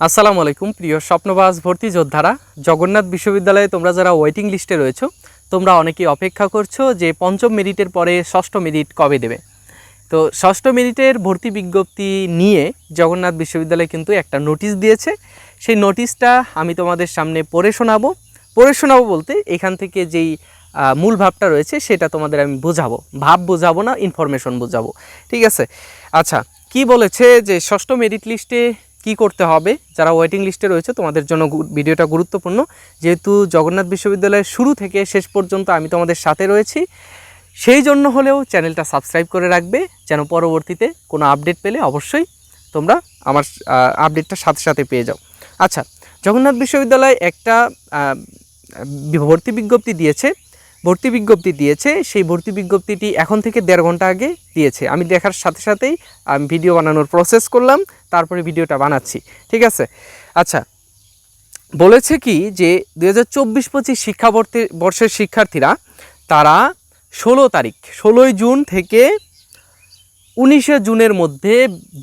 আসসালামু আলাইকুম, প্রিয় স্বপ্নবাস ভর্তি যোদ্ধারা। জগন্নাথ বিশ্ববিদ্যালয়ে তোমরা যারা ওয়েটিং লিস্টে রয়েছো, তোমরা অনেকেই অপেক্ষা করছ যে পঞ্চম মেরিটের পরে ষষ্ঠ মেরিট কবে দেবে। তো ষষ্ঠ মেরিটের ভর্তি বিজ্ঞপ্তি নিয়ে জগন্নাথ বিশ্ববিদ্যালয় কিন্তু একটা নোটিশ দিয়েছে। সেই নোটিশটা আমি তোমাদের সামনে পড়ে শোনাবো। পড়ে শোনাবো বলতে এখান থেকে যেই মূল ভাবটা রয়েছে সেটা তোমাদের আমি বোঝাবো। ভাব বোঝাবো না ইনফরমেশন বোঝাবো। ঠিক আছে? আচ্ছা কি বলেছে যে ষষ্ঠ মেরিট লিস্টে কি করতে হবে, যারা ওয়েটিং লিস্টে রয়েছে, তোমাদের জন্য ভিডিওটা গুরুত্বপূর্ণ। যেহেতু জগন্নাথ বিশ্ববিদ্যালয়ের শুরু থেকে শেষ পর্যন্ত আমি তোমাদের সাথে রয়েছি, সেই জন্য হলেও চ্যানেলটা সাবস্ক্রাইব করে রাখবে, যেন পরবর্তীতে কোনো আপডেট পেলে অবশ্যই তোমরা আমার আপডেটটা সাথে সাথে পেয়ে যাও। আচ্ছা জগন্নাথ বিশ্ববিদ্যালয় একটা ভর্তি বিজ্ঞপ্তি দিয়েছে ভর্তি বিজ্ঞপ্তি দিয়েছে। সেই ভর্তি বিজ্ঞপ্তিটি এখন থেকে দেড় ঘণ্টা আগে দিয়েছে। আমি দেখার সাথে সাথেই আমি ভিডিও বানানোর প্রসেস করলাম, তারপরে ভিডিওটা বানাচ্ছি। ঠিক আছে? আচ্ছা বলেছে কি যে দু হাজার চব্বিশ পঁচিশ শিক্ষাবর্তী, বর্ষের শিক্ষার্থীরা, তারা ষোলো তারিখ, ষোলোই জুন থেকে উনিশে জুনের মধ্যে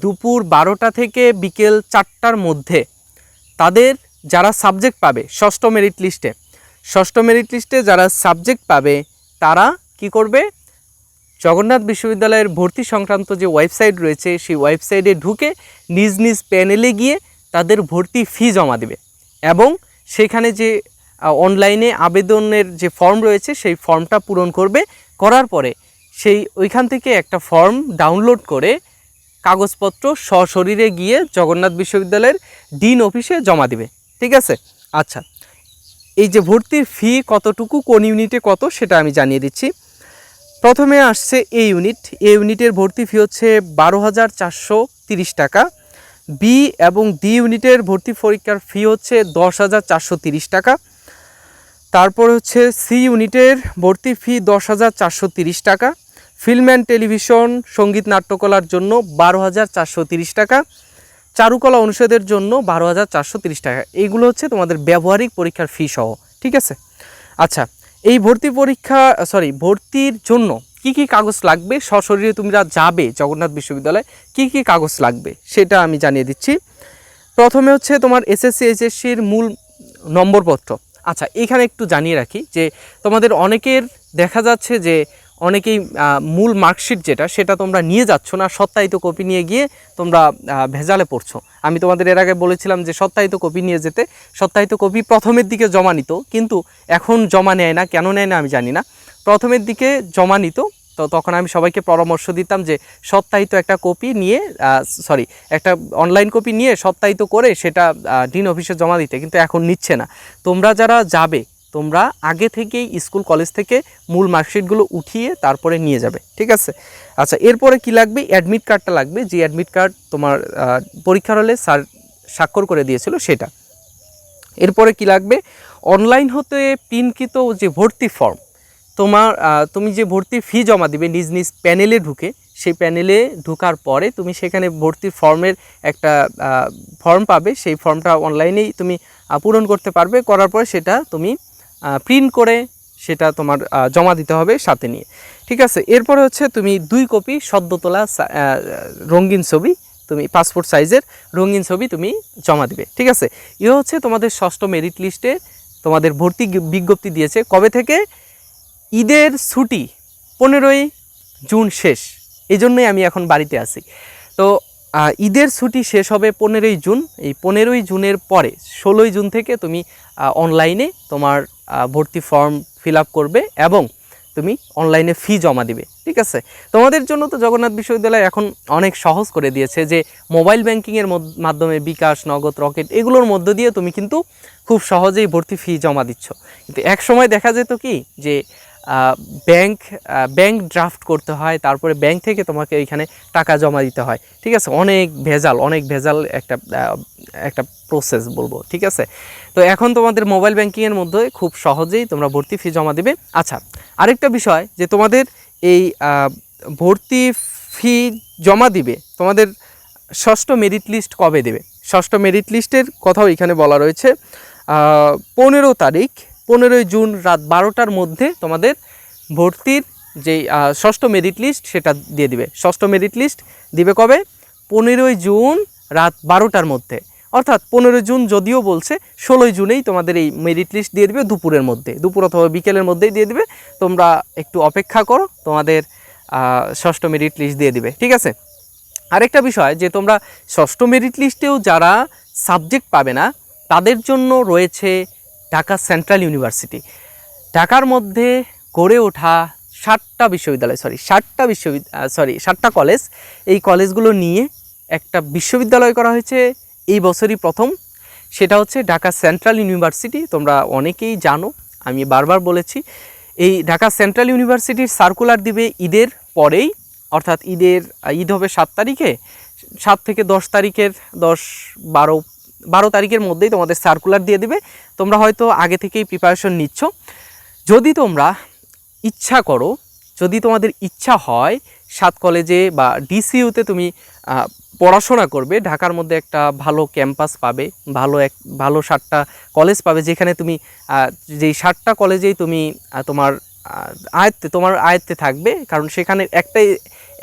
দুপুর বারোটা থেকে বিকেল চারটার মধ্যে তাদের যারা সাবজেক্ট পাবে, ষষ্ঠ মেরিট লিস্টে ষষ্ঠ মেরিট লিস্টে যারা সাবজেক্ট পাবে, তারা কি করবে? জগন্নাথ বিশ্ববিদ্যালয়ের ভর্তি সংক্রান্ত যে ওয়েবসাইট রয়েছে, সেই ওয়েবসাইটে ঢুকে নিজ নিজ প্যানেলে গিয়ে তাদের ভর্তি ফি জমা দেবে। এবং সেখানে যে অনলাইনে আবেদনের যে ফর্ম রয়েছে, সেই ফর্মটা পূরণ করবে। করার পরে সেই, ওইখান থেকে একটা ফর্ম ডাউনলোড করে কাগজপত্র সশরীরে গিয়ে জগন্নাথ বিশ্ববিদ্যালয়ের ডিন অফিসে জমা দিবে। ঠিক আছে? আচ্ছা। এই যে ভর্তির ফি কতটুকু, কোন ইউনিটে কত, সেটা আমি জানিয়ে দিচ্ছি। প্রথমে আসছে এ ইউনিট। এ ইউনিটের ভর্তি ফি হচ্ছে বারো হাজার চারশো তিরিশ টাকা। বি এবং ডি ইউনিটের ভর্তি পরীক্ষার ফি হচ্ছে দশ হাজার চারশো তিরিশ টাকা। তারপর হচ্ছে সি ইউনিটের ভর্তি ফি দশ হাজার চারশো তিরিশ টাকা। ফিল্ম অ্যান্ড টেলিভিশন, সংগীত, নাট্যকলার জন্য বারো হাজার চারশো তিরিশ টাকা। চারুকলা অনুষদের জন্য বারো হাজার চারশো তিরিশ টাকা। এইগুলো হচ্ছে তোমাদের ব্যবহারিক পরীক্ষার ফি সহ, ঠিক আছে? আচ্ছা এই ভর্তি পরীক্ষা সরি ভর্তির জন্য কি কি কাগজ লাগবে? সশরীরে তোমরা যাবে জগন্নাথ বিশ্ববিদ্যালয়ে, কি কি কাগজ লাগবে? সেটা আমি জানিয়ে দিচ্ছি। প্রথমে হচ্ছে তোমার এসএসসি এইচএসসির মূল নম্বরপত্র। আচ্ছা এখানে একটু জানিয়ে রাখি যে তোমাদের অনেকের দেখা যাচ্ছে যে অনেকেই মূল মার্কশিট যেটা, সেটা তোমরা নিয়ে যাচ্ছ না, সত্যায়িত কপি নিয়ে গিয়ে তোমরা ভেজালে পড়ছো। আমি তোমাদের এর আগে বলেছিলাম যে সত্যায়িত কপি নিয়ে যেতে, সত্যায়িত কপি প্রথমের দিকে জমা নিত, কিন্তু এখন জমা নেয় না, কেন নেয় না আমি জানি না। প্রথমের দিকে জমা নিত, তো তখন আমি সবাইকে পরামর্শ দিতাম যে সত্যায়িত একটা কপি নিয়ে সরি, একটা অনলাইন কপি নিয়ে সত্যায়িত করে সেটা ডিন অফিসে জমা দিতে, কিন্তু এখন নিচ্ছে না। তোমরা যারা যাবে তোমরা আগে থেকেই স্কুল, কলেজ থেকে মূল মার্কশিটগুলো উঠিয়ে তারপরে নিয়ে যাবে, ঠিক আছে? আচ্ছা এরপরে কি লাগবে? অ্যাডমিট কার্ডটা লাগবে, যে অ্যাডমিট কার্ড তোমার পরীক্ষার হলে স্যার স্বাক্ষর করে দিয়েছিল সেটা। এরপরে কি লাগবে? অনলাইন হতে প্রিন্টকৃত যে ভর্তি ফর্ম তোমার তুমি যে ভর্তির ফি জমা দিবে নিজ নিজ প্যানেলে ঢুকে, সেই প্যানেলে ঢোকার পরে তুমি সেখানে ভর্তির ফর্মের একটা ফর্ম পাবে, সেই ফর্মটা অনলাইনেই তুমি পূরণ করতে পারবে, করার পরে সেটা তুমি প্রিন্ট করে সেটা তোমার জমা দিতে হবে সাথে নিয়ে। ঠিক আছে? এরপরে হচ্ছে তুমি দুই কপি সদ্য তোলা রঙিন ছবি তুমি পাসপোর্ট সাইজের রঙিন ছবি তুমি জমা দিবে। ঠিক আছে? এ হচ্ছে তোমাদের ষষ্ঠ মেরিট লিস্টে তোমাদের ভর্তি বিজ্ঞপ্তি দিয়েছে কবে থেকে? ঈদের ছুটি পনেরোই জুন শেষ। এই জন্যই আমি এখন বাড়িতে আছি। তো ঈদের ছুটি শেষ হবে পনেরোই জুন। এই পনেরোই জুনের পরে, ষোলোই জুন থেকে তুমি অনলাইনে তোমার ভর্তি ফর্ম ফিল করবে এবং তুমি অনলাইনে ফি জমা দিবে, ঠিক আছে? তোমাদের জন্য তো জগন্নাথ বিশ্ববিদ্যালয় এখন অনেক সহজ করে দিয়েছে যে মোবাইল ব্যাংকিংয়ের মাধ্যমে বিকাশ, নগদ, রকেট এগুলোর মধ্য দিয়ে তুমি কিন্তু খুব সহজেই ভর্তি ফি জমা দিচ্ছ। কিন্তু এক সময় দেখা যেত কি যে ব্যাংক ব্যাংক ড্রাফট করতে হয়, তারপরে ব্যাংক থেকে তোমাকে এখানে টাকা জমা দিতে হয়, ঠিক আছে? অনেক ভেজাল অনেক ভেজাল একটা একটা প্রসেস বলব, ঠিক আছে? তো এখন তোমাদের মোবাইল ব্যাংকিংয়ের মধ্যে খুব সহজেই তোমরা ভর্তি ফি জমা দেবে। আচ্ছা আরেকটা বিষয় যে তোমাদের এই ভর্তি ফি জমা দিবে, তোমাদের ষষ্ঠ মেরিট লিস্ট কবে দেবে? ষষ্ঠ মেরিট লিস্টের কথাও এখানে বলা রয়েছে। পনেরো তারিখ, পনেরোই জুন রাত বারোটার মধ্যে তোমাদের ভর্তির যে ষষ্ঠ মেরিট লিস্ট সেটা দিয়ে দিবে। ষষ্ঠ মেরিট লিস্ট দিবে কবে? পনেরোই জুন রাত বারোটার মধ্যে। অর্থাৎ পনেরো জুন যদিও বলছে, ষোলোই জুনেই তোমাদের এই মেরিট লিস্ট দিয়ে দেবে দুপুরের মধ্যে। দুপুর অথবা বিকেলের মধ্যেই দিয়ে দিবে। তোমরা একটু অপেক্ষা করো, তোমাদের ষষ্ঠ মেরিট লিস্ট দিয়ে দিবে। ঠিক আছে? আরেকটা বিষয়, যে তোমরা ষষ্ঠ মেরিট লিস্টেও যারা সাবজেক্ট পাবে না, তাদের জন্য রয়েছে ঢাকা সেন্ট্রাল ইউনিভার্সিটি ঢাকার মধ্যে গড়ে ওঠা ষাটটা বিশ্ববিদ্যালয় সরি ষাটটা বিশ্ববিদ্যালয় সরি ষাটটা কলেজ এই কলেজগুলো নিয়ে একটা বিশ্ববিদ্যালয় করা হয়েছে এই বছরই প্রথম। সেটা হচ্ছে ঢাকা সেন্ট্রাল ইউনিভার্সিটি, তোমরা অনেকেই জানো, আমি বারবার বলেছি, এই ঢাকা সেন্ট্রাল ইউনিভার্সিটির সার্কুলার দিবে ঈদের পরেই, অর্থাৎ ঈদের, ঈদ হবে সাত তারিখে, সাত থেকে দশ তারিখের, দশ, বারো বারো তারিখের মধ্যেই তোমাদের সার্কুলার দিয়ে দেবে। তোমরা হয়তো আগে থেকেই প্রিপারেশন নিচ্ছ। যদি তোমরা ইচ্ছা করো, যদি তোমাদের ইচ্ছা হয়, সাত কলেজে বা ডিসিইউতে তুমি পড়াশোনা করবে, ঢাকার মধ্যে একটা ভালো ক্যাম্পাস পাবে, ভালো এক, ভালো সাতটা কলেজ পাবে যেখানে তুমি যেই সাতটা কলেজেই তুমি তোমার আয়ত্তে তোমার আয়ত্তে থাকবে। কারণ সেখানে একটাই,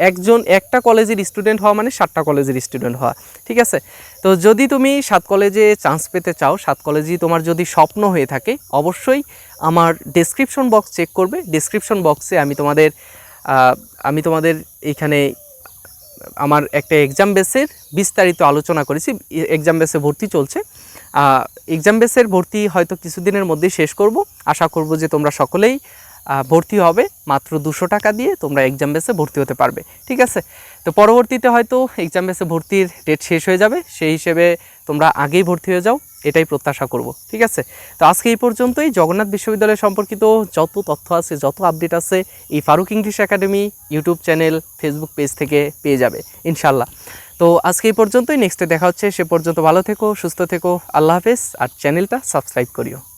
একজন একটা কলেজের স্টুডেন্ট হওয়া মানে সাতটা কলেজের স্টুডেন্ট হওয়া। ঠিক আছে? তো যদি তুমি সাত কলেজে চান্স পেতে চাও, সাত কলেজই তোমার যদি স্বপ্ন হয়ে থাকে, অবশ্যই আমার ডেসক্রিপশন বক্স চেক করবে। ডেসক্রিপশন বক্সে আমি তোমাদের আমি তোমাদের এইখানে আমার একটা এক্সাম বেসের বিস্তারিত আলোচনা করেছি। এক্সাম বেসে ভর্তি চলছে। এক্সাম বেসের ভর্তি হয়তো কিছুদিনের মধ্যে শেষ করব। আশা করব যে তোমরা সকলেই ভর্তি হবে। মাত্র দুশো টাকা দিয়ে তোমরা এক্সাম বেসে ভর্তি হতে পারবে। ঠিক আছে? তো পরবর্তীতে হয়তো এক্সাম বেসে ভর্তির ডেট শেষ হয়ে যাবে। সেই হিসেবে তোমরা আগেই ভর্তি হয়ে যাও। এটাই প্রত্যাশা করব, ঠিক আছে? তো আজকে এই পর্যন্তই। জগন্নাথ বিশ্ববিদ্যালয় সম্পর্কিত যত তথ্য আছে, যত আপডেট আছে, এই Faruk English academy YouTube channel, Facebook page থেকে পেয়ে যাবে ইনশাল্লাহ তো আজকে এই পর্যন্তই। নেক্সটে দেখা হচ্ছে। সে পর্যন্ত ভালো থেকো, সুস্থ থেকো। আল্লাহ হাফেজ। আর চ্যানেলটা সাবস্ক্রাইব করিও।